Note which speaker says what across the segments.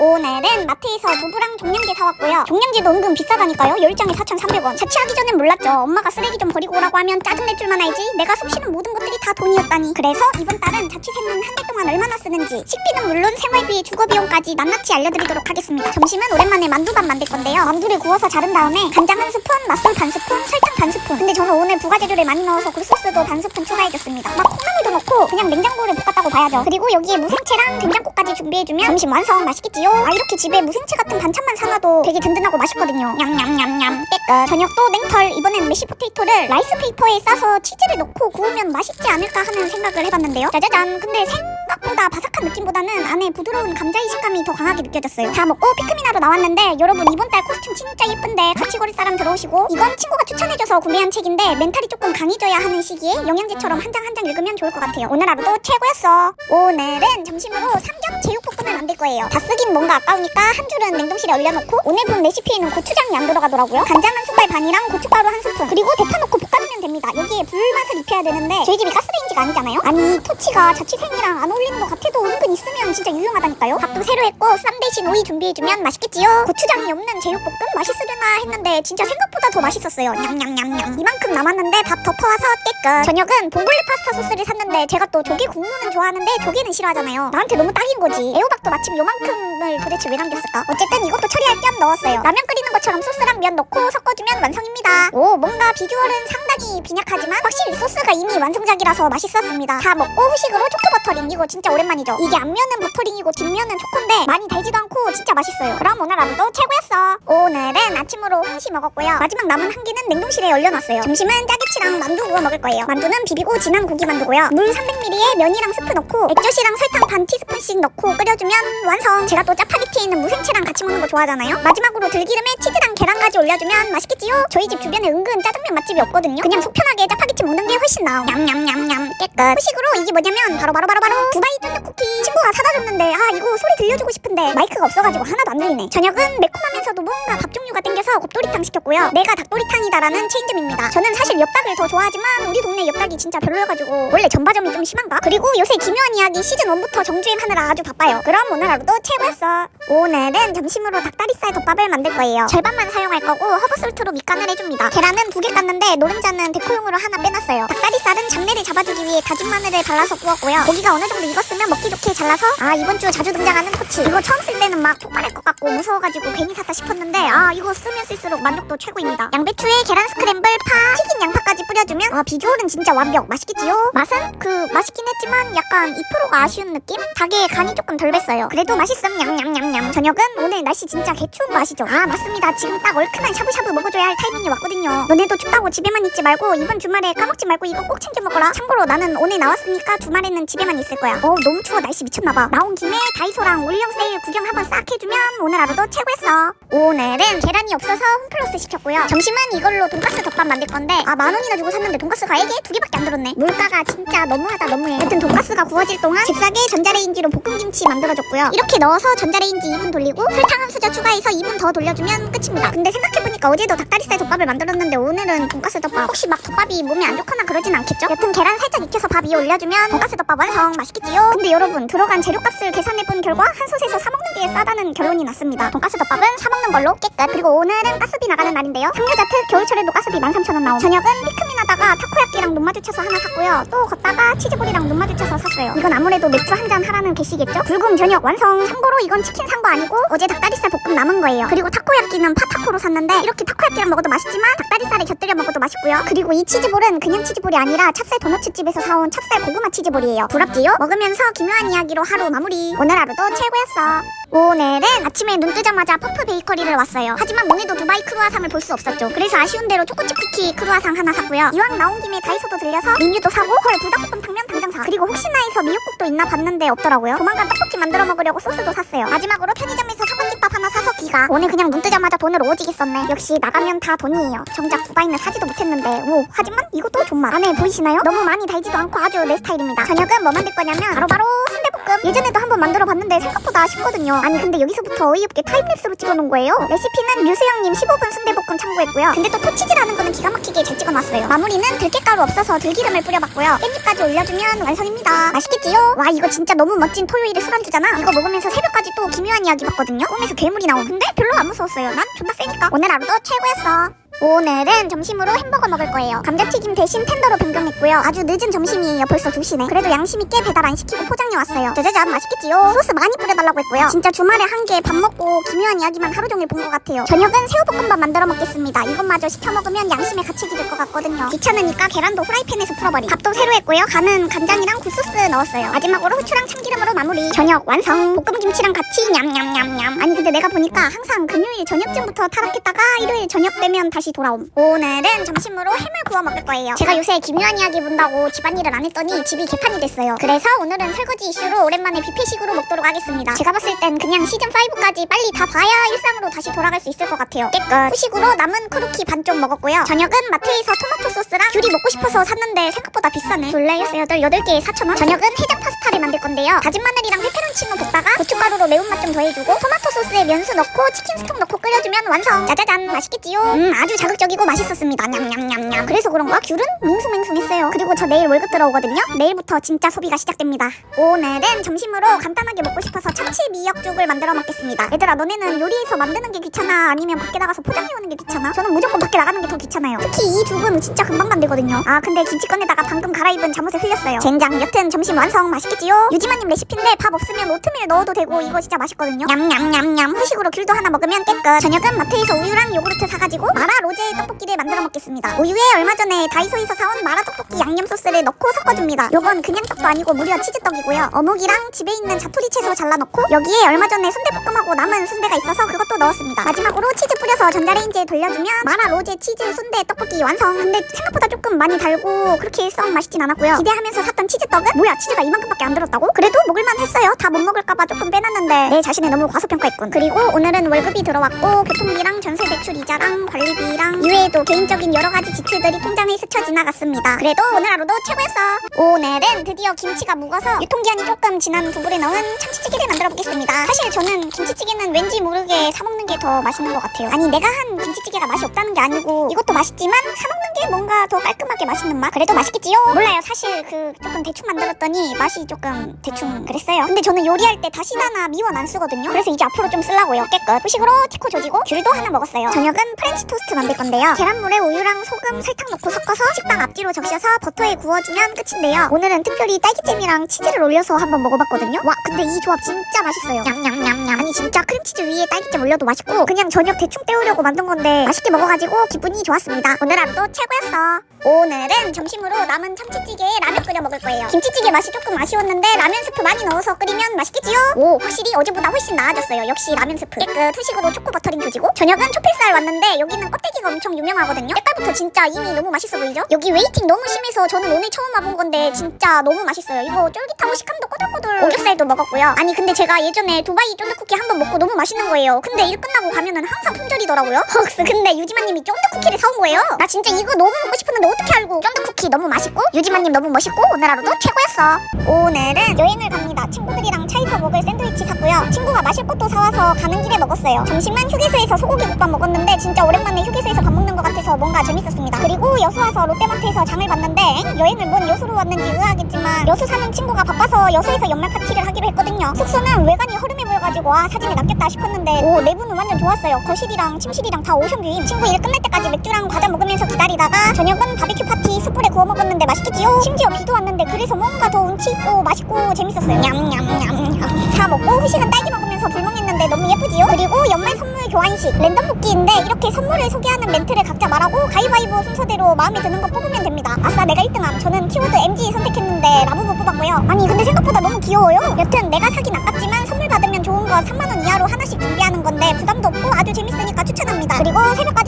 Speaker 1: 오늘은 마트에서 두부랑 종량제 사왔고요. 종량제도 은근 비싸다니까요. 10장에 4,300원. 자취하기 전엔 몰랐죠. 엄마가 쓰레기 좀 버리고 오라고 하면 짜증낼 줄만 알지. 내가 섭씨는 모든 것들이 다 돈이었다니. 그래서 이번 달은 자취생은 한 달 동안 얼마나 쓰는지 식비는 물론 생활비, 주거비용까지 낱낱이 알려드리도록 하겠습니다. 점심은 오랜만에 만두밥 만들 건데요. 만두를 구워서 자른 다음에 간장 한 스푼, 맛술 반 스푼, 설탕 반 스푼. 근데 저는 오늘 부가재료를 많이 넣어서 굴소스도 반 스푼 추가해줬습니다. 막 콩나물도 넣고 그냥 냉장고를 볶았다고 봐야죠. 그리고 여기에 무생채랑 된장국까지 준비해주면 점심 완성 맛있겠지요? 아 이렇게 집에 무생채 같은 반찬만 사놔도 되게 든든하고 맛있거든요. 냠냠냠냠 깨끗. 저녁도 냉털 이번엔 메시 포테이토를 라이스 페이퍼에 싸서 치즈를 넣고 구우면 맛있지 않을까 하는 생각을 해봤는데요. 짜자잔. 근데 생각보다 바삭한 느낌보다는 안에 부드러운 감자의 식감이 더 강하게 느껴졌어요. 다 먹고 피크미나로 나왔는데 여러분 이번 달 코스튬 진짜 예쁜데 같이 고를 사람 들어오시고 이건 친구가 추천해줘서 구매한 책인데 멘탈이 조금 강해져야 하는 시기에 영양제처럼 한 장 한 장 읽으면 좋을 것 같아요. 오늘 하루도 최고였어. 오늘은 점심으로 삼겹 제육 볶음을 만들 거예요. 다 쓰긴 뭔가 아까우니까 한 줄은 냉동실에 얼려놓고 오늘 본 레시피에는 고추장이 안 들어가더라고요. 간장 한 숟갈 반이랑 고춧가루 한 스푼 그리고 대파 넣고 볶아주면 됩니다. 여기에 불맛을 입혀야 되는데 저희 집이 가스레인지가 아니잖아요. 아니 토치가 자취생이랑 안 어울리는 것 같아도 은근 있으면 진짜 유용하다니까요. 밥도 새로 했고 쌈 대신 오이 준비해주면 맛있겠지요. 고추장이 없는 제육볶음 맛있으려나 했는데 진짜 생각보다 더 맛있었어요. 냠냠냠냠. 이만큼 남았는데 밥 덮어와서 깨끗. 저녁은 봉골레 파스타 소스를 샀는데 제가 또 조개 국물은 좋아하는데 조개는 싫어하잖아요. 나한테 너무 딱인 거지. 애호박 도 마침 요만큼을 도대체 왜 남겼을까? 어쨌든 이것도 처리할 겸 넣었어요. 라면 끓이는 것처럼 소스랑 면 넣고 섞어주면 완성입니다. 오 뭔가 비주얼은 상당히 빈약하지만 확실히 소스가 이미 완성작이라서 맛있었습니다. 다 먹고 후식으로 초코 버터링 이거 진짜 오랜만이죠. 이게 앞면은 버터링이고 뒷면은 초코인데 많이 달지도 않고 진짜 맛있어요. 그럼 오늘 하루도 최고였어. 오늘은 아침으로 홍시 먹었고요. 마지막 남은 한 개는 냉동실에 얼려놨어요. 점심은 짜게치랑 만두 구워 먹을 거예요. 만두는 비비고 진한 고기 만두고요. 물 300ml에 면이랑 스프 넣고 액젓이랑 설탕 반 티스푼씩 넣고 끓여 주면 완성. 제가 또 짜파게티에 있는 무생채랑 같이 먹는 거 좋아하잖아요. 마지막으로 들기름에 치즈랑 계란까지 올려주면 맛있겠지요? 저희 집 주변에 은근 짜장면 맛집이 없거든요. 그냥 속 편하게 짜파게티 먹는 게 훨씬 나아. 냠냠냠냠 깨끗. 후식으로 이게 뭐냐면 바로 바로 바로 바로 두바이 쫀득 쿠키. 친구가 사다 줬는데 아 이거 소리 들려주고 싶은데 마이크가 없어가지고 하나도 안 들리네. 저녁은 매콤하면서도 뭔가 밥 종류가 땡겨서 곱돌이탕 시켰고요. 내가 닭도리탕이다라는 체인점입니다. 저는 사실 엽닭을 더 좋아하지만 우리 동네 엽닭이 진짜 별로여가지고 원래 전바점이 좀 심한가? 그리고 요새 기묘한 이야기 시즌 1부터 정주행 하느라 아주 바빠요. 그럼 오늘 하루도 최고였어. 오늘은 점심으로 닭다리살 덮밥을 만들 거예요. 절반만 사용할 거고 허브솔트로 밑간을 해줍니다. 계란은 두 개 깠는데 노른자는 데코용으로 하나 빼놨어요. 닭다리살은 잡내를 잡아주기 위해 다진 마늘을 발라서 구웠고요. 고기가 어느 정도 익었으면 먹기 좋게 잘라서 아 이번 주 자주 등장하는 토치. 이거 처음 쓸 때는 막 폭발할 것 같고 무서워가지고 괜히 샀다 싶었는데 아 이거 쓰면 쓸수록 만족도 최고입니다. 양배추에 계란 스크램블, 파, 튀긴 양파까지 뿌려주면 아 비주얼은 진짜 완벽. 맛있겠지요? 맛은 그 맛있긴 했지만 약간 2%가 아쉬운 느낌? 닭에 간이 조금 덜 뱄어요. 그래도 맛있음 냠냠냠냠. 저녁은 오늘 날씨 진짜 개추운 거 아시죠? 아 맞습니다. 지금 딱 얼큰한 샤브샤브 먹어줘야 할 타이밍이 왔거든요. 너네도 춥다고 집에만 있지 말고 이번 주말에 까먹지 말고 이거 꼭 챙겨 먹어라. 참고로 나는 오늘 나왔으니까 주말에는 집에만 있을 거야. 어 너무 추워 날씨 미쳤나봐. 나온 김에 다이소랑 올영 세일 구경 한번 싹 해주면 오늘 하루도 최고였어. 오늘은 계란이 없어서 홈플러스 시켰고요. 점심은 이걸로 돈가스 덮밥 만들 건데 아 만 원이나 주고 샀는데 돈가스가 1개 두 개밖에 안 들었네. 물가가 진짜 너무하다 너무해. 여튼 돈가스가 구워질 동안 잽싸게 전자레인지로 볶음김치 만들어 줬고요. 이렇게 넣어서 전자레인지 2분 돌리고 설탕 한 수저 추가해서 2분 더 돌려주면 끝입니다. 근데 생각해보니까 어제도 닭다리살 덮밥을 만들었는데 오늘은 돈가스 덮밥. 혹시 막 덮밥이 몸에 안 좋거나 그러진 않겠죠? 여튼 계란 살짝 익혀서 밥 위에 올려주면 돈가스 덮밥 완성. 맛있겠지요? 근데 여러분 들어간 재료값을 계산해본 결과 한 솥에서 사 먹는 게 싸다는 결론이 났습니다. 돈가스 덮밥은 사 먹는 걸로 깨끗. 그리고 오늘은 가스비 나가는 날인데요. 삼겹자트 겨울철에도 가스비 13,000원 나오. 저녁은 피크민 하다가 타코야끼랑 눈 마주쳐서 하나 샀고요. 또 걷다가 치즈볼이랑 눈 마주쳐서 샀어요. 이건 아무래도 맥주 한 잔 하라는 게시겠죠? 불금 저녁 완성. 참고로 이건 치킨 산 거 아니고 어제 닭다리살 볶음 남은 거예요. 그리고 타코야끼는 파타코로 샀는데 이렇게 타코야끼랑 먹어도 맛있지만 닭다리살에 곁들여 먹어도 맛있고요. 그리고 이 치즈볼은 그냥 치즈볼이 아니라 찹쌀 도너츠 집에서 사온 찹쌀 고구마 치즈볼이에요. 부럽지요? 먹으면서 기묘한 이야기로 하루 마무리. 오늘 하루도 최고였어. 오늘은 아침에 눈 뜨자마자 퍼프 베이커리를 왔어요. 하지만 오늘도 두바이 크루아상을 볼 수 없었죠. 그래서 아쉬운 대로 초코칩 쿠키 크루아상 하나 샀고요. 이왕 나온 김에 다이소도 들려서 리뉴도 사고 헐 불닭볶음 당면 당장 사. 그리고 혹시나 해서 미역국도 있나 봤는데 없더라고요. 조만간 떡볶이 만들어 먹으려고 소스도 샀어요. 마지막으로 편의점에서 사방김밥 하나 사서 기가. 오늘 그냥 눈 뜨자마자 돈을 오지게 썼네. 역시 나가면 다 돈이에요. 정작 두바이는 사지도 못했는데 오 하지만 이것도 존맛. 안에 보이시나요? 너무 많이 달지도 않고 아주 내 스타일입니다. 저녁은 뭐 만들 거냐면 바로바로 순대볶음 조금 예전에도 한번 만들어 봤는데 생각보다 쉽거든요 아니 근데 여기서부터 어이없게 타임랩스로 찍어놓은 거예요 레시피는 류수영님 15분 순대볶음 참고했고요 근데 또 토치즈라는 거는 기가 막히게 잘 찍어놨어요 마무리는 들깨가루 없어서 들기름을 뿌려봤고요 깻잎까지 올려주면 완성입니다 맛있겠지요? 와 이거 진짜 너무 멋진 토요일의 술안주잖아 이거 먹으면서 새벽 까지 또 기묘한 이야기 봤거든요. 꿈에서 괴물이 나오 근데 별로 안 무서웠어요. 난 존나 세니까. 오늘 하루도 최고였어 오늘은 점심으로 햄버거 먹을 거예요. 감자튀김 대신 텐더로 변경했고요. 아주 늦은 점심이에요. 벌써 2시네. 그래도 양심 있게 배달 안 시키고 포장해 왔어요. 짜자잔 맛있겠지요. 소스 많이 뿌려달라고 했고요. 진짜 주말에 한 개 밥 먹고 기묘한 이야기만 하루 종일 본 것 같아요. 저녁은 새우볶음밥 만들어 먹겠습니다. 이것마저 시켜 먹으면 양심의 가책이 될것 같거든요. 귀찮으니까 계란도 후라이팬에서 풀어버리. 밥도 새로 했고요. 간은 간장이랑 굴소스 넣었어요. 마지막으로 후추랑 참기름으로 마무리. 저녁 완성. 볶음김치랑 같이 냠냠냠냠. 아니 근데 내가 보니까 항상 금요일 저녁쯤부터 타락했다가 일요일 저녁 되면 다시 돌아옴. 오늘은 점심으로 햄을 구워 먹을 거예요. 제가 요새 기묘한 이야기 본다고 집안일을 안 했더니 집이 개판이 됐어요. 그래서 오늘은 설거지 이슈로 오랜만에 뷔페식으로 먹도록 하겠습니다. 제가 봤을 땐 그냥 시즌 5까지 빨리 다 봐야 일상으로 다시 돌아갈 수 있을 것 같아요. 깨끗. 후식으로 남은 크루키 반쪽 먹었고요. 저녁은 마트에서 토마토 소스랑 귤이 먹고 싶어서 샀는데 생각보다 비싸네. 둘레 여섯 여덟 여덟 개에 4,000원. 저녁은 해장 파스타를 만들 건데요. 다진 마늘이랑 페페론치노 볶다가 고춧가루로 매운맛 좀 더해주고 토마토 소스에 면수 넣고 치킨 스톡 넣고 끓여주면 완성. 짜자잔 맛있겠지요? 음 아주 자극적이고 맛있었습니다. 냠냠냠냠. 그래서 그런가 귤은 밍숭맹숭했어요. 그리고 저 내일 월급 들어오거든요. 내일부터 진짜 소비가 시작됩니다. 오늘은 점심으로 간단하게 먹고 싶어서 참치 미역죽을 만들어 먹겠습니다. 얘들아 너네는 요리해서 만드는 게 귀찮아 아니면 밖에 나가서 포장해 오는 게 귀찮아? 저는 무조건 밖에 나가는 게 더 귀찮아요. 특히 이 죽은 진짜 금방 만들거든요. 아 근데 김치건에다가 방금 갈아입은 잠옷을 흘렸어요. 젠장 여튼 점심 완성 맛있겠지요? 유지마님 레시피인데 밥 없으면 오트밀 넣어도 되고 이거 진짜 맛있거든요. 냠냠냠냠 후식으로 귤도 하나 먹으면 깨끗. 저녁은 마트에서 우유랑 요구르트 사가지고 마라 로제 떡볶이를 만들어 먹겠습니다. 우유에 얼마 전에 다이소에서 사온 마라 떡볶이 양념 소스를 넣고 섞어줍니다. 요건 그냥 떡도 아니고 무려 치즈떡이고요. 어묵이랑 집에 있는 자투리 채소 잘라놓고 여기에 얼마 전에 순대볶음하고 남은 순대가 있어서 그것도 넣었습니다. 마지막으로 치즈 뿌려서 전자레인지에 돌려주면 마라 로제 치즈 순대 떡볶이 완성. 근데 생각보다 조금 많이 달고 그렇게 썩 맛있진 않았고요. 기대하면서 샀던 치즈떡은 뭐야 치즈가 이만큼밖에 안 들었다고? 그래도 먹을만 했어요. 다 못 먹을까봐 조금 빼놨는데 내 자신을 너무 과소평가했군. 그리고 오늘은 월급이 들어왔고 교통비랑 전세 대출 이자랑 관리비 랑 이외에도 개인적인 여러 가지 지출들이 통장에 스쳐 지나갔습니다. 그래도 오늘 하루도 최고였어. 오늘은 드디어 김치가 묵어서 유통기한이 조금 지난 두부를 넣은 참치찌개를 만들어 보겠습니다. 사실 저는 김치찌개는 왠지 모르게 사 먹는 게 더 맛있는 것 같아요. 아니 내가 한 김치찌개가 맛이 없다는 게 아니고 이것도 맛있지만 사 먹는 게 뭔가 더 깔끔하게 맛있는 맛. 그래도 맛있겠지요? 몰라요. 사실 그 조금 대충 만들었더니 맛이 조금 대충 그랬어요. 근데 저는 요리할 때 다시다나 미원 안 쓰거든요. 그래서 이제 앞으로 좀 쓰려고요. 깨끗. 후식으로 치코 조지고 귤도 하나 먹었어요. 저녁은 프렌치 토스트 만들 건데요. 계란물에 우유랑 소금, 설탕 넣고 섞어서 식빵 앞뒤로 적셔서 버터에 구워주면 끝인데요. 오늘은 특별히 딸기잼이랑 치즈를 올려서 한번 먹어봤거든요. 와 근데 이 조합 진짜 맛있어요. 냠냠냠냠. 아니 진짜 크림치즈 위에 딸기잼 올려도 맛있고 그냥 저녁 대충 때우려고 만든 건데 맛있게 먹어가지고 기분이 좋았습니다. 오늘 하루도 최고였어. 오늘은 점심으로 남은 참치찌개에 라면 끓여 먹을 거예요. 김치찌개 맛이 조금 아쉬웠는데 라면 스프 많이 넣어서 끓이면 맛있겠지요? 오 확실히 어제보다 훨씬 나아졌어요. 역시 라면 스프. 깨끗 후식으로 초코 버터링 조지고 저녁은 초필살 왔는데 여기는 껍데기가 엄청 유명하거든요. 색깔부터 진짜 이미 너무 맛있어 보이죠? 여기 웨이팅 너무 심해서 저는 오늘 처음 와본 건데 진짜 너무 맛있어요. 이거 쫄깃하고 식감도 꼬들꼬들. 오겹살도 먹었고요. 아니 근데 제가 예전에 두바이 쫀득쿠키 한 번 먹고 너무 맛있는 거예요. 근데 일 끝나고 가면은 항상 품절이더라고요. 헉스 근데 유지마님이 쫀득쿠키를 사온 거예요. 나 진짜 이거 너무 먹고 싶었는데 어떻게 알고? 쫀득쿠키 너무 맛있고 유지마님 너무 멋있고 오늘 하루도 최고였어. 오늘은 여행을 갑니다. 친구들이랑 차에서 먹을 샌드위치 샀고요. 친구가 마실 것도 사와서 가는 길에 먹었어요. 점심은 휴게소에서 소고기 국밥 먹었는데 진짜 오랜만에 휴게소에서 밥 먹는 것 같아서 뭔가 재밌었습니다. 그리고 여수 와서 롯데마트에서 장을 봤는데 엥? 여행을 뭔 여수로 왔는지 의아하겠지만 여수 사는 친구가 바빠서 여수에서 연말 파티를 하기로 했거든요. 숙소는 외관이 허름해 보여가지고 아 사진에 남겼다 싶었는데 오 내부는 완전 좋았어요. 거실이랑 침실이랑 다 오션뷰임. 친구 일 끝날 때까지 맥주랑 과자 먹으면서 기다리다가 저녁은 바비큐 파티 숯불에 구워 먹었는데 맛있겠지요? 심지어 비도 왔는데 그래서 뭔가 더 운치 있고 맛있고 재밌었어요. 냠냠냠냠. 다 먹고 후식은 딸기 먹으면서 불멍했는데 너무 예쁘지요? 그리고 연말 선물 교환식 랜덤 뽑기인데 이렇게 선물을 소개하는 멘트를 각자 말하고 가위바위보 순서대로 마음에 드는 거 뽑으면 됩니다. 아싸 내가 1등함. 저는 키워드 MG 선택했는데 라부부 뽑았고요. 아니 근데 생각보다 너무 귀여워요. 여튼 내가 사긴 아깝지만 선물 받으면 좋은 거 3만 원 이하로 하나씩 준비하는 건데 부담도 없고 아주 재밌으니까 추천합니다. 그리고 새벽까지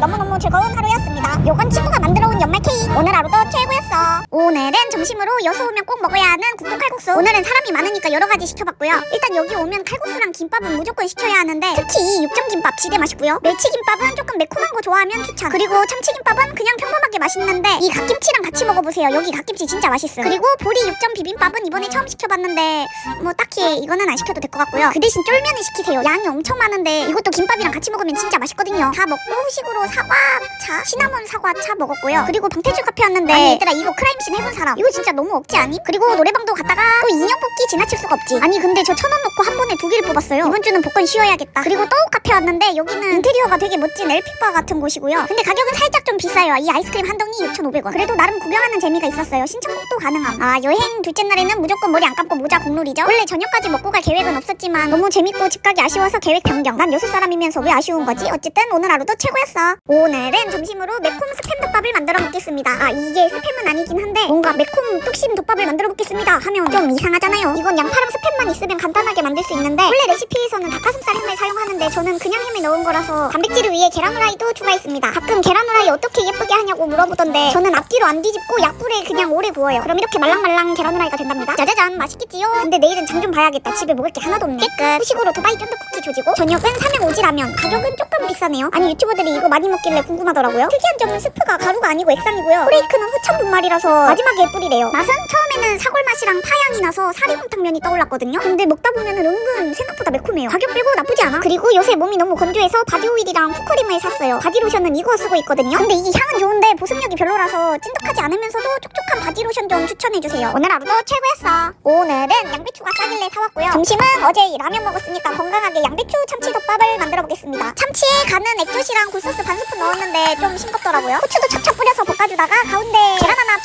Speaker 1: 너무너무 즐거운 하루였습니다. 요건 친구가 만들어 온 연말 케이크. 오늘 하루도 최고였어. 오늘은 점심으로 여수 오면 꼭 먹어야 하는 국도 칼국수. 오늘은 사람이 많으니까 여러 가지 시켜봤고요. 일단 여기 오면 칼국수랑 김밥은 무조건 시켜야 하는데 특히 이 육점 김밥 지대 맛있고요. 멸치 김밥은 조금 매콤한 거 좋아하면 추천. 그리고 참치 김밥은 그냥 평범하게 맛있는데 이 갓김치랑 같이 먹어보세요. 여기 갓김치 진짜 맛있어요. 그리고 보리 육점 비빔밥은 이번에 처음 시켜봤는데 뭐 딱히 이거는 안 시켜도 될 것 같고요. 그 대신 쫄면을 시키세요. 양이 엄청 많은데 이것도 김밥이랑 같이 먹으면 진짜 맛있거든요. 다 먹고 후식으로 사과차 시나몬 사과차 먹었고요. 그리고 방태줄 카페 왔는데 아니. 얘들아 이거 크라임씬 해본 사람. 이거 진짜 너무 억지 아니? 그리고 노래방도 갔다가 또 인형 뽑기 지나칠 수가 없지. 아니 근데 저 천 원 넣고 한 번에 두 개를 뽑았어요. 이번 주는 복권 쉬어야겠다. 그리고 또우 카페 왔는데 여기는 인테리어가 되게 멋진 엘피바 같은 곳이고요. 근데 가격은 살짝 좀 비싸요. 이 아이스크림 한 덩이 6,500원. 그래도 나름 구경하는 재미가 있었어요. 신청곡도 가능함. 아 여행 둘째 날에는 무조건 머리 안 감고 모자 공놀이죠? 원래 저녁까지 먹고 갈 계획은 없었지만 너무 재밌고 집 가기 아쉬워서 계획 변경. 난 여섯 사람이면서 왜 아쉬운 거지? 어쨌든 오늘 하루도 최고였어. 오늘은 점심으로 매콤 스팸 덮밥을 만들어 먹겠습니다. 아 이게 스팸은 아니긴 한데 뭔가 매콤 뚝심 덮밥을 만들어 먹겠습니다 하면 좀 이상하잖아요. 이건 양파랑 스팸만 있으면 간단하게 만들 수 있는데 원래 레시피에서는 닭가슴살 햄을 사용하는데 저는 그냥 햄을 넣은 거라서 단백질을 위해 계란 후라이도 추가했습니다. 가끔 계란 후라이 어떻게 예쁘게 하냐고 물어보던데 저는 앞뒤로 안 뒤집고 약불에 그냥 오래 구워요. 그럼 이렇게 말랑말랑 계란 후라이가 된답니다. 짜자잔 맛있겠지요? 근데 내일은 장 좀 봐야겠다. 집에 먹을 게 하나도 없네. 깨끗. 후식으로 두바이 쫀득 쿠키 조지고 저녁은 삼양 오지라면 가격은 조금 비싸네요. 아니 유튜버들이 이거 많이 먹길래 궁금하더라고요. 특이한 점은 스프가 가루가 아니고 액상이고요. 프레이크는 후천 분말이라서 마지막에 뿌리래요. 맛은 처음에는 사골 맛이랑 파향이 나서 사리곰탕면이 떠올랐거든요. 근데 먹다 보면은 은근 생각보다 매콤해요. 가격 빼고 나쁘지 않아. 그리고 요새 몸이 너무 건조해서 바디오일이랑 푸크림을 샀어요. 바디로션은 이거 쓰고 있거든요. 근데 이게 향은 좋은데 보습력이 별로라서 찐득하지 않으면서도 촉촉한 바디로션 좀 추천해주세요. 오늘 하루도 최고였어. 오늘은 양배추가 싸길래 사왔고요. 점심은 어제 라면 먹었으니까 건강하게 양배추 참치덮밥을 만들어 보겠습니다. 참치에 간은 액젓이랑 굴소스 반 스푼 넣었는데 좀 싱겁더라고요. 후추도 척척 뿌려서 볶아주다가 가운데 계란 하나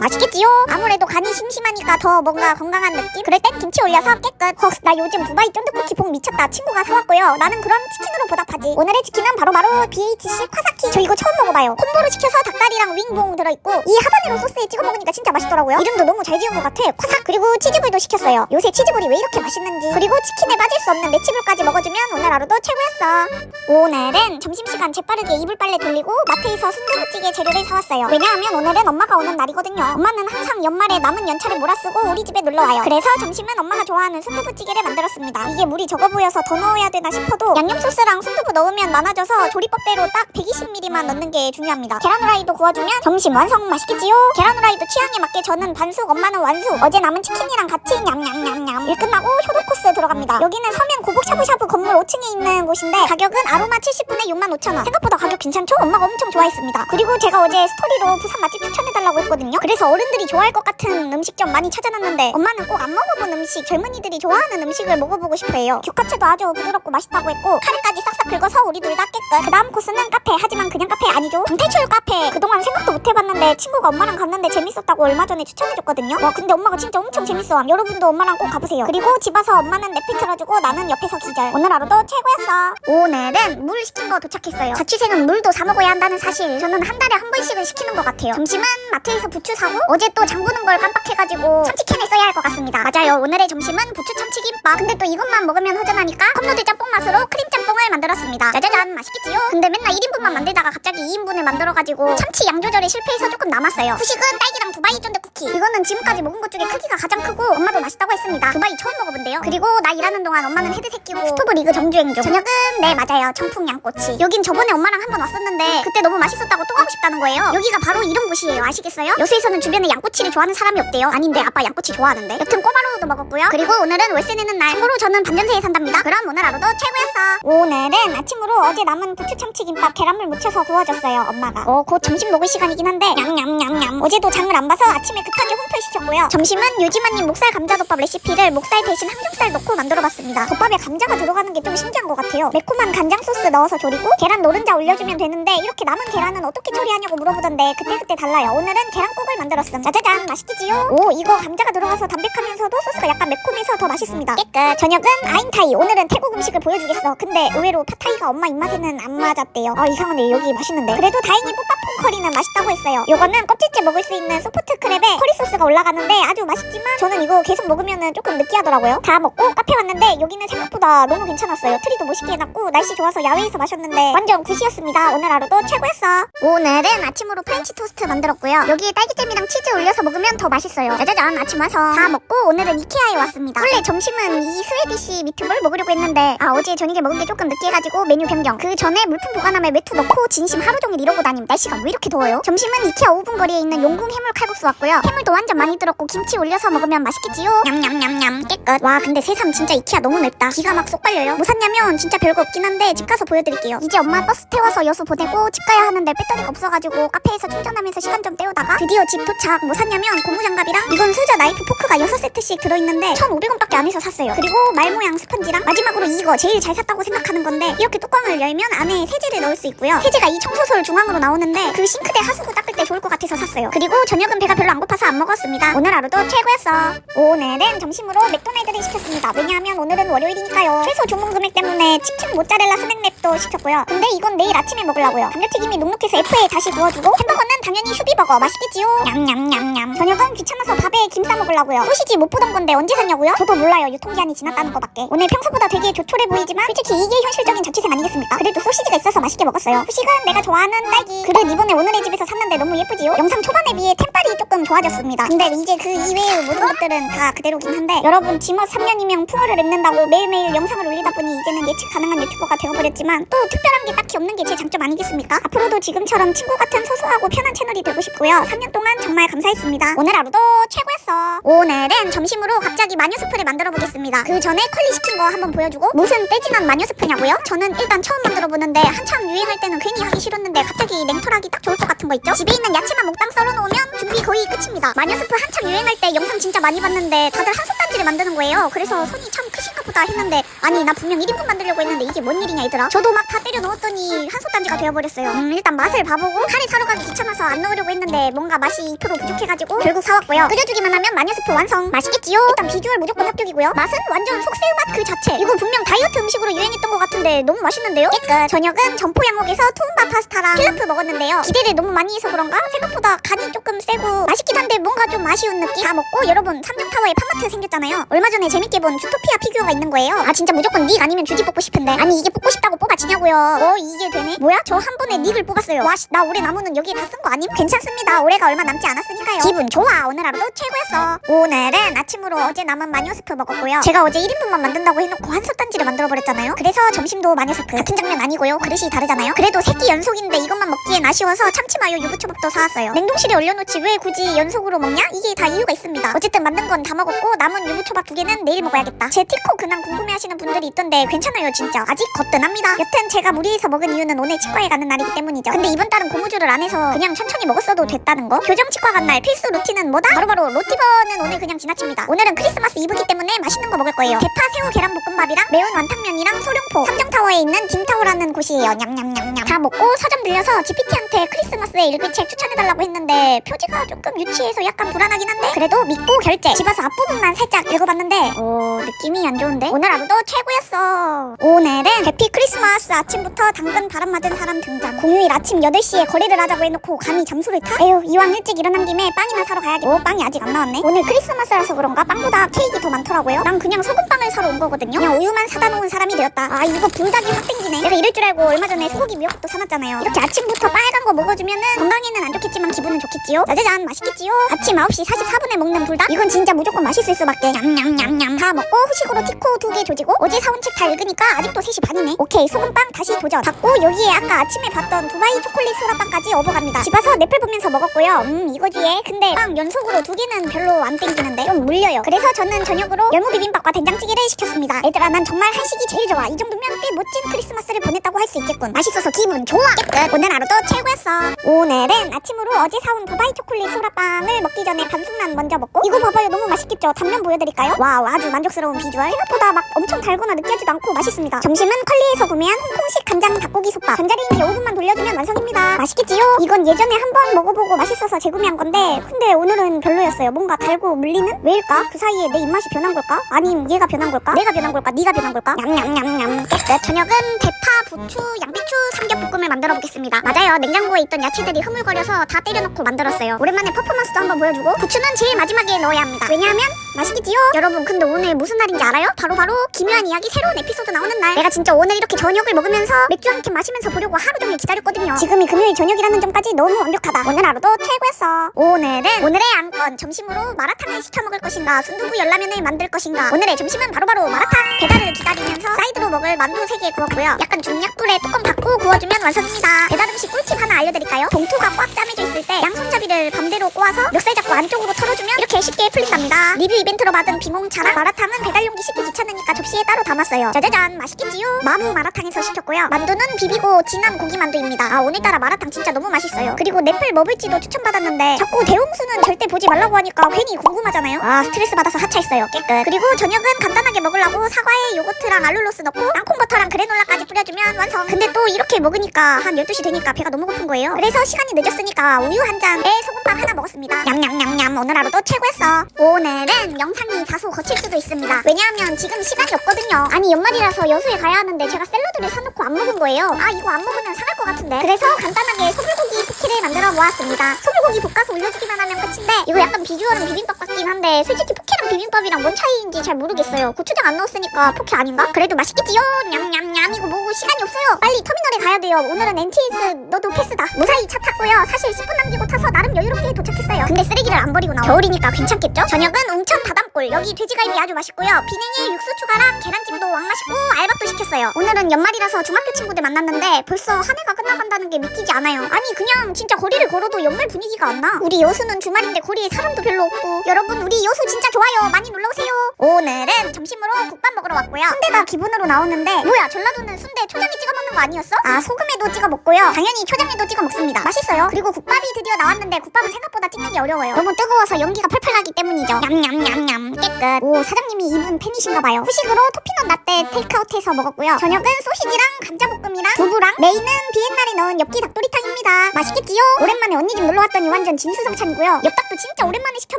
Speaker 1: 맛있겠지요? 아무래도 간이 심심하니까 더 뭔가 건강한 느낌? 그럴 땐 김치 올려서 깨끗. 헉, 나 요즘 두바이 쫀득쿠키 복 미쳤다. 친구가 사왔고요. 나는 그럼 치킨으로 보답하지. 오늘의 치킨은 바로 바로 BHC 콰사키. 저 이거 처음 먹어봐요. 콤보로 시켜서 닭다리랑 윙봉 들어있고 이 하바네로 소스에 찍어 먹으니까 진짜 맛있더라고요. 이름도 너무 잘 지은 것 같아. 콰삭. 그리고 치즈볼도 시켰어요. 요새 치즈볼이 왜 이렇게 맛있는지. 그리고 치킨에 빠질 수 없는 매치볼까지 먹어주면 오늘 하루도 최고였어. 오늘은 점심시간 재빠르게 이불 빨래 돌리고 마트에서 순두부찌개 재료를 사왔어요. 왜냐하면 오늘은 엄마가 오는 날이거든요 엄마는 항상 연말에 남은 연차를 몰아쓰고 우리 집에 놀러와요. 그래서 점심은 엄마가 좋아하는 순두부찌개를 만들었습니다. 이게 물이 적어 보여서 더 넣어야 되나 싶어도 양념 소스랑 순두부 넣으면 많아져서 조리법대로 딱 120ml만 넣는 게 중요합니다. 계란 후라이도 구워주면 점심 완성! 맛있겠지요? 계란 후라이도 취향에 맞게 저는 반숙 엄마는 완숙! 어제 남은 치킨이랑 같이 냠냠냠냠! 일 끝나고 효도 코스 들어갑니다. 여기는 서면 고복 샤브샤브 건물 5층에 있는 곳인데 가격은 아로마 70분에 65,000원! 생각보다 가격 괜찮죠? 엄마가 엄청 좋아했습니다. 그리고 제가 어제 스토리로 부산 맛집 추천해달라고 했거든요 어른들이 좋아할 것 같은 음식점 많이 찾아놨는데 엄마는 꼭 안 먹어본 음식 젊은이들이 좋아하는 음식을 먹어보고 싶어해요. 규카츠도 아주 부드럽고 맛있다고 했고 카레까지 싹싹 긁어서 우리 둘 다 깨끗 그 다음 코스는 카페. 하지만 그냥 카페 아니죠. 강태출 카페. 그동안 생각도 못 해봤는데 친구가 엄마랑 갔는데 재밌었다고 얼마 전에 추천해줬거든요. 와 근데 엄마가 진짜 엄청 재밌어함 여러분도 엄마랑 꼭 가보세요. 그리고 집 와서 엄마는 넷플 틀어주고 나는 옆에서 기절. 오늘 하루도 최고였어. 오늘은 물 시킨 거 도착했어요. 자취생은 물도 사 먹어야 한다는 사실 저는 한 달에 한 번씩은 시키는 것 같아요. 점심은 마트에서 부추 사고 어제 또 장보는 걸 깜빡해가지고 참치캔을 써야 할 것 같습니다. 맞아요. 오늘의 점심은 부추 참치김밥. 근데 또 이것만 먹으면 허전하니까 컵누들 짬뽕 맛으로 크림 짬뽕을 만들었습니다. 짜자잔 맛있겠지요? 근데 맨날 1인분만 만들다가 갑자기 2인분을 만들어가지고 참치 양 조절에 실패해서 조금 남았어요. 후식은 딸기랑 두바이 쫀득 쿠키. 이거는 지금까지 먹은 것 중에 크기가 가장 크고 엄마도 맛있다고 했습니다. 두바이 처음 먹어본대요. 그리고 나 일하는 동안 엄마는 헤드셋 끼고 스토브 리그 정주행 중 저녁은 네 맞아요. 청풍 양꼬치. 여긴 저번에 엄마랑 한 번 왔었는데 그때 너무 맛있었다고 또 가고 싶다는 거예요. 여기가 바로 이런 곳이에요. 아시겠어요? 여수에서 는 주변에 양꼬치를 좋아하는 사람이 없대요. 아닌데 아빠 양꼬치 좋아하는데. 여튼 꼬마로우도 먹었고요. 그리고 오늘은 월세 내는 날. 참고로 저는 반전세에 산답니다. 그럼 오늘 하루도 최고였어. 오늘은 아침으로 어제 남은 부추 참치김밥 계란물 묻혀서 구워줬어요 엄마가. 어곧 점심 먹을 시간이긴 한데. 냠냠냠냠. 어제도 장을 안 봐서 아침에 급하게 홈플시켰고요. 점심은 유지마님 목살 감자덮밥 레시피를 목살 대신 항정살 넣고 만들어봤습니다. 덮밥에 감자가 들어가는 게 좀 신기한 것 같아요. 매콤한 간장 소스 넣어서 조리고 계란 노른자 올려주면 되는데 이렇게 남은 계란은 어떻게 처리하냐고 물어보던데 그때그때 달라요. 오늘은 계란국을 만들었음. 짜자잔. 맛있겠지요? 오 이거 감자가 들어가서 담백하면서도 소스가 약간 매콤해서 더 맛있습니다. 깨끗. 저녁은 아인타이. 오늘은 태국 음식을 보여주겠어. 근데 의외로 팟타이가 엄마 입맛에는 안 맞았대요. 아 이상하네 여기 맛있는데. 그래도 다행히 뽀빠퐁 커리는 맛있다고 했어요. 요거는 껍질째 먹을 수 있는 소프트 크랩에 커리 소스가 올라가는데 아주 맛있지만 저는 이거 계속 먹으면은 조금 느끼하더라고요. 다 먹고 카페 왔는데 여기는 생각보다 너무 괜찮았어요. 트리도 멋있게 해놨고 날씨 좋아서 야외에서 마셨는데 완전 굿이었습니다. 오늘 하루도 최고였어. 오늘은 아침으로 프렌치 토스트 만들었고요. 여기에 딸기잼 이랑 치즈 올려서 먹으면 더 맛있어요. 짜자잔 아침 와서 다 먹고 오늘은 이케아에 왔습니다. 원래 점심은 이 스웨디시 미트볼 먹으려고 했는데 아 어제 저녁에 먹은 게 조금 늦게 해가지고 메뉴 변경. 그 전에 물품 보관함에 외투 넣고 진심 하루 종일 이러고 다님. 날씨가 왜 이렇게 더워요? 점심은 이케아 5분 거리에 있는 용궁 해물 칼국수 왔고요. 해물도 완전 많이 들었고 김치 올려서 먹으면 맛있겠지요. 냠냠냠냠 깨끗. 와 근데 새삼 진짜 이케아 너무 맵다. 기가 막 쏙 빨려요. 뭐 샀냐면 진짜 별거 없긴 한데 집 가서 보여드릴게요. 이제 엄마 버스 태워서 여수 보내고 집 가야 하는데 배터리가 없어가지고 카페에서 충전하면서 시간 좀 때우다가 드디어 집 도착. 뭐 샀냐면 고무장갑이랑 이건 수저 나이프 포크가 6세트씩 들어있는데 1,500원밖에 안 해서 샀어요. 그리고 말 모양 스펀지랑 마지막으로 이거 제일 잘 샀다고 생각하는 건데 이렇게 뚜껑을 열면 안에 세제를 넣을 수 있고요. 세제가 이 청소솔 중앙으로 나오는데 그 싱크대 하수구 닦을 때 좋을 것 같아서 샀어요. 그리고 저녁은 배가 별로 안 고파서 안 먹었습니다. 오늘 하루도 최고였어. 오늘은 점심으로 맥도날드를 시켰습니다. 왜냐하면 오늘은 월요일이니까요. 최소 주문 금액 때문에 치킨 모짜렐라 스낵랩도 시켰고요. 근데 이건 내일 아침에 먹으려고요. 감자튀김이 눅눅해서 F에 다시 구워주고 햄버거는 당연히 슈비버거 맛있겠지요. 냠냠냠냠. 저녁은 귀찮아서 밥에 김 싸 먹으려고요. 소시지 못 보던 건데 언제 샀냐고요? 저도 몰라요. 유통기한이 지났다는 거밖에. 오늘 평소보다 되게 조촐해 보이지만 솔직히 이게 현실적인 자취생 아니겠습니까? 그래도 소시지가 있어서 맛있게 먹었어요. 후식은 내가 좋아하는 딸기. 그릇 이번에 오늘의 집에서 샀는데 너무 예쁘지요? 영상 초반에 비해 템빨이 좋아졌습니다. 근데 이제 그 이외의 모든 것들은 다 그대로긴 한데 여러분 지멋 3년이면 풍어를 랩는다고 매일매일 영상을 올리다 보니 이제는 예측 가능한 유튜버가 되어버렸지만 또 특별한 게 딱히 없는 게 제 장점 아니겠습니까? 앞으로도 지금처럼 친구 같은 소소하고 편한 채널이 되고 싶고요. 3년 동안 정말 감사했습니다. 오늘 하루도 최고였어. 오늘은 점심으로 갑자기 마녀 스프를 만들어 보겠습니다. 그 전에 컬리 시킨 거 한번 보여주고 무슨 떼진한 마녀 스프냐고요? 저는 일단 처음 만들어 보는데 한참 유행할 때는 괜히 하기 싫었는데 갑자기 냉철하기 딱 좋을 것 같은 거 있죠? 집에 있는 야채만 몽땅 썰어놓으면 준비 거의 끝 입니다. 마녀 스프 한참 유행할 때 영상 진짜 많이 봤는데 다들 한솥 단지를 만드는 거예요. 그래서 손이 참 크신가 보다 했는데 아니 나 분명 1인분 만들려고 했는데 이게 뭔 일이냐 얘들아. 저도 막 다 때려 넣었더니 한솥 단지가 되어버렸어요. 음 일단 맛을 봐보고 카레 사러 가기 귀찮아서 안 넣으려고 했는데 뭔가 맛이 2% 부족해가지고 결국 사왔고요. 끓여주기만 하면 마녀 스프 완성. 맛있겠지요? 일단 비주얼 무조건 합격이고요. 맛은 완전 속새우 맛 그 자체. 이거 분명 다이어트 음식으로 유행했던 것 같은데 너무 맛있는데요? 깨끗. 저녁은 점포 양옥에서 투움바 파스타랑 필라프 먹었는데요. 기대를 너무 많이 해서 그런가? 생각보다 간이 조금 세고 맛 있긴 한데 뭔가 좀 아쉬운 느낌? 다 먹고 여러분 삼중타워에 팜마트 생겼잖아요. 얼마 전에 재밌게 본 주토피아 피규어가 있는 거예요. 아 진짜 무조건 닉 아니면 주디 뽑고 싶은데 아니 이게 뽑고 싶다고 뽑아지냐고요. 어 이게 되네? 뭐야? 저 한 번에 닉을 뽑았어요. 와씨 나 올해 나무는 여기에 다 쓴 거 아님? 괜찮습니다. 올해가 얼마 남지 않았으니까요. 기분 좋아. 오늘 하루도 최고였어. 오늘은 아침으로 어제 남은 마녀스프 먹었고요. 제가 어제 1인분만 만든다고 해놓고 한솥 단지를 만들어버렸잖아요. 그래서 점심도 마녀스프 같은 장면 아니고요. 그릇이 다르잖아요. 그래도 세끼 연속인데 이것만 먹기엔 아쉬워서 참치마요 유부초밥도 사왔어요. 냉동실에 얼려놓지 왜 굳이 연속으로 먹냐? 이게 다 이유가 있습니다. 어쨌든 만든 건 다 먹었고 남은 유부초밥 두 개는 내일 먹어야겠다. 제 티코 근황 궁금해하시는 분들이 있던데 괜찮아요 진짜. 아직 거뜬합니다. 여튼 제가 무리해서 먹은 이유는 오늘 치과에 가는 날이기 때문이죠. 근데 이번 달은 고무줄을 안 해서 그냥 천천히 먹었어도 됐다는 거. 교정 치과 간 날 필수 루틴은 뭐다? 바로바로 로티버는 오늘 그냥 지나칩니다. 오늘은 크리스마스 이브기 때문에 맛있는 거 먹을 거예요. 대파 새우 계란 볶음밥이랑 매운 완탕면이랑 소룡포. 삼정타워에 있는 김타워라는 곳이에요. 냠냠냠냠. 다 먹고 서점 들려서 GPT한테 크리스마스에 읽을 책 추천해달라고 했는데 표지가 조금 유치해서 약간 불안하긴 한데 그래도 믿고 결제. 집어서 앞부분만 살짝 읽어봤는데 오 느낌이 안 좋은데 오늘 하루도 최고였어. 오늘은 해피 크리스마스 아침부터 당근 바람 맞은 사람 등장. 공휴일 아침 8시에 거래를 하자고 해놓고 감히 잠수를 타? 에휴 이왕 일찍 일어난 김에 빵이나 사러 가야겠. 오 빵이 아직 안 나왔네. 오늘 크리스마스라서 그런가 빵보다 케이크 더 많더라고요. 난 그냥 소금빵을 사러 온 거거든요. 그냥 우유만 사다 놓은 사람이 되었다. 아 이거 불닭이 확 땡기네. 내가 이럴 줄 알고 얼마 전에 소고기 미역국도 사놨잖아요. 이렇게 아침부터 빨간 거 먹어주면은 건강에는 안 좋겠지만 기분은 좋겠지요. 짜자잔 맛있 겠지요. 아침 9시 44분에 먹는 불닭? 이건 진짜 무조건 맛있을 수밖에. 냠냠냠냠. 다 먹고 후식으로 티코 두 개 조지고 어제 사온 책 다 읽으니까 아직도 3시 반이네. 오케이 소금빵 다시 도전. 닫고 여기에 아까 아침에 봤던 두바이 초콜릿 소라빵까지 업어갑니다. 집 와서 넷플 보면서 먹었고요. 음 이거지에. 근데 빵 연속으로 두 개는 별로 안 땡기는데 좀 물려요. 그래서 저는 저녁으로 열무 비빔밥과 된장찌개를 시켰습니다. 얘들아 난 정말 한식이 제일 좋아. 이 정도면 꽤 멋진 크리스마스를 보냈다고 할 수 있겠군. 맛있어서 기분 좋아. 깨끗. 오늘 하루도 최고였어. 오늘은 아침으로 어제 사온 두바이 초콜릿 소라빵 을 먹기 전에 반숙란 먼저 먹고 이거 봐봐요 너무 맛있겠죠? 단면 보여드릴까요? 와우 아주 만족스러운 비주얼. 생각보다 막 엄청 달거나 느끼하지도 않고 맛있습니다. 점심은 컬리에서 구매한 홍콩식 간장 닭고기 솥밥. 전자레인지 5분만 돌려주면 완성입니다. 맛있겠지요? 이건 예전에 한 번 먹어보고 맛있어서 재구매한 건데 근데 오늘은 별로였어요. 뭔가 달고 물리는? 왜일까? 그 사이에 내 입맛이 변한 걸까? 아님 얘가 변한 걸까? 내가 변한 걸까? 네가 변한 걸까? 냠냠냠냠. 저녁은 저녁은 대파, 부추, 양배추 삼겹볶음을 만들어 보겠습니다. 맞아요. 냉장고에 있던 야채들이 흐물거려서 다 때려놓고 만들었어요. 오랜만에 퍼포 먼스도 한번 보여주고 부추는 제일 마지막에 넣어야 합니다. 왜냐하면 맛있겠지요? 여러분 근데 오늘 무슨 날인지 알아요? 바로 바로 기묘한 이야기 새로운 에피소드 나오는 날. 내가 진짜 오늘 이렇게 저녁을 먹으면서 맥주 한 캔 마시면서 보려고 하루 종일 기다렸거든요. 지금이 금요일 저녁이라는 점까지 너무 완벽하다. 오늘 하루도 최고였어. 오늘은 오늘의 안건 점심으로 마라탕을 시켜 먹을 것인가 순두부 열라면을 만들 것인가 오늘의 점심은 바로바로 마라탕 배달을 기다리면서 사이드로 먹을 만두 3개 구웠고요 약간 중약불에 뚜껑 닫고 구워주면 완성입니다 배달 음식 꿀팁 하나 알려드릴까요? 봉투가 꽉 짜매져 있을 때 양손잡이를 반대로 꼬아서 멱살 잡고 안쪽으로 털어주면 이렇게 쉽게 풀린답니다. 리뷰 이벤트로 받은 비몽차랑 마라탕은 배달 용기 씻기 귀찮으니까 접시에 따로 담았어요. 짜자잔 맛있겠지요? 마무 마라탕에서 시켰고요. 만두는 비비고 진한 고기 만두입니다. 아 오늘따라 마라탕 진짜 너무 맛있어요. 그리고 넷플 먹을지도 추천받았는데 자꾸 대홍수는 절대 보지 말라고 하니까 괜히 궁금하잖아요. 아 스트레스 받아서 하차했어요. 깨끗. 그리고 저녁은 간단하게 먹으려고 사과에 요거트랑 알룰로스 넣고 땅콩버터랑 그래놀라까지 뿌려주면 완성. 근데 또 이렇게 먹으니까 한 12시 되니까 배가 너무 고픈 거예요. 그래서 시간이 늦었으니까 우유 한 잔에 소금빵 하나 먹었 습니다. 냠냠냠냠. 오늘 하루도 최고였어. 오늘은 영상이 다소 거칠 수도 있습니다. 왜냐하면 지금 시간이 없거든요. 아니 연말이라서 여수에 가야 하는데 제가 샐러드를 사놓고 안 먹은 거예요. 아 이거 안 먹으면 상할 것 같은데. 그래서 간단하게 소불고기 포키를 만들어 보았습니다. 소불고기 볶아서 올려주기만 하면 끝인데 이거 약간 비주얼은 비빔밥 같긴 한데 솔직히 포키랑 비빔밥이랑 뭔 차이인지 잘 모르겠어요. 고추장 안 넣었으니까 포키 아닌가? 그래도 맛있겠지요? 냠냠냠. 이거 먹을 시간이 없어요. 빨리 터미널에 가야 돼요. 오늘은 NTS 너도 패스다. 무사히 차 탔고요. 사실 10분 남기고 타서 나름 여유롭게 도착했어요. 근데 쓰레기를 안 버리고 나와. 겨울이니까 괜찮겠죠? 저녁은 웅천 바담골. 여기 돼지갈비 아주 맛있고요. 비냉에 육수 추가랑 계란찜도 왕 맛있고 알밥도 시켰어요. 오늘은 연말이라서 중학교 친구들 만났는데 벌써 한 해가 끝나간다는 게 믿기지 않아요. 아니 그냥 진짜 거리를 걸어도 연말 분위기가 안 나. 우리 여수는 주말인데 거리에 사람도 별로 없고. 여러분 우리 여수 진짜 좋아요. 많이 놀러오세요. 오늘은 점심으로 국밥 먹으러 왔고요. 순대가 기본으로 나오는데 뭐야 전라도는 순대 초장에 찍어 먹는 거 아니었어? 아 소금에도 찍어 먹고요. 당연히 초장에도 찍어 먹습니다. 맛있어요. 그리고 국밥이 드디어 나왔는데 국밥은 생각보다 찍는 게 어려워요. 너무 뜨거워서 연기가 펄펄 나기 때문이죠. 냠냠냠냠. 깨끗. 오 사장님이 이분 팬이신가봐요. 후식으로 토피넛 라떼 테이크아웃해서 먹었고요. 저녁은 소시지랑 감자볶음이랑 두부랑 메인은 비엔날에 넣은 엽기 닭도리탕입니다. 맛있겠지요? 오랜만에 언니 집 놀러 왔더니 완전 진수성찬이고요. 엽닭도 진짜 오랜만에 시켜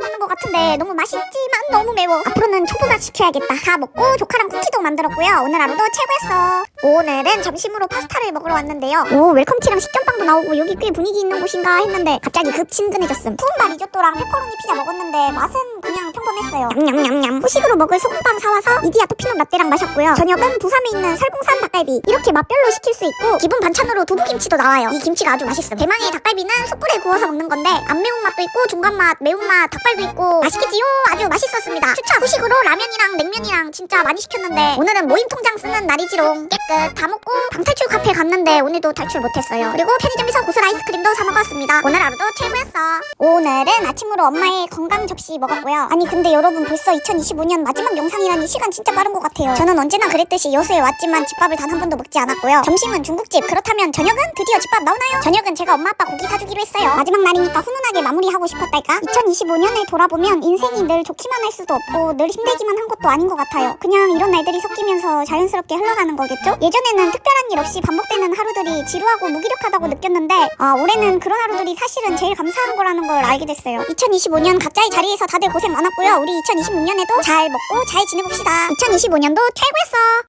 Speaker 1: 먹는 것 같은데 너무 맛있지만 너무 매워. 앞으로는 초보가 시켜야겠다. 다 먹고 조카랑 쿠키도 만들었고요. 오늘 하루도 최고였어. 오늘은 점심으로 파스타를 먹으러 왔는데요. 오 웰컴티랑 식전빵도 나오고 여기 꽤 분위기 있는 곳인가 했는데 갑자기 급 친근해졌음. 푸른바 리조또랑 페퍼로니 피자 먹었는데 맛은 그냥 평범했어요. 냠냠냠냠. 후식으로 먹을 소금빵 사와서 이디야 토피넛 라떼랑 마셨고요. 저녁은 부산에 있는 설공산 닭갈비. 이렇게 맛별로 시킬 수 있고 기본 반찬으로 두부김치도 나와요. 이 김치가 아주 맛있음. 대망의 닭갈비는 숯불에 구워서 먹는 건데 안 매운맛도 있고 중간맛 매운맛 닭발도 있고 맛있겠지요? 아주 맛있었습니다. 추천 후식으로 라면이랑 냉면이랑 진짜 많이 시켰는데 오늘은 모임 통장 쓰는 날이지롱. 깨끗. 다 먹고 방탈출 카페 갔는데 오늘도 탈출 못했어요. 그리고 편의점에서 고슬 아이스크림도 사 먹었습니다. 오늘 하루도 최고였 어. 오늘은 아침으로 엄마의 건강 접시 먹었고요. 아니 근데 여러분 벌써 2025년 마지막 영상이라니 시간 진짜 빠른 것 같아요. 저는 언제나 그랬듯이 여수에 왔지만 집밥을 단 한 번도 먹지 않았고요. 점심은 중국집. 그렇다면 저녁은 드디어 집밥 나오나요? 저녁은 제가 엄마 아빠 고기 사주기로 했어요. 마지막 날이니까 훈훈하게 마무리하고 싶었달까? 2025년을 돌아보면 인생이 늘 좋기만 할 수도 없고 늘 힘들기만 한 것도 아닌 것 같아요. 그냥 이런 날들이 섞이면서 자연스럽게 흘러가는 거겠죠? 예전에는 특별한 일 없이 반복되는 하루들이 지루하고 무기력하다고 느꼈는데 아 올해는 그런 하루들이 사실은 제일 감 사한 거라는 걸 알게 됐어요. 2025년 각자의 자리에서 다들 고생 많았고요. 우리 2026년에도 잘 먹고 잘 지내봅시다. 2025년도 최고였어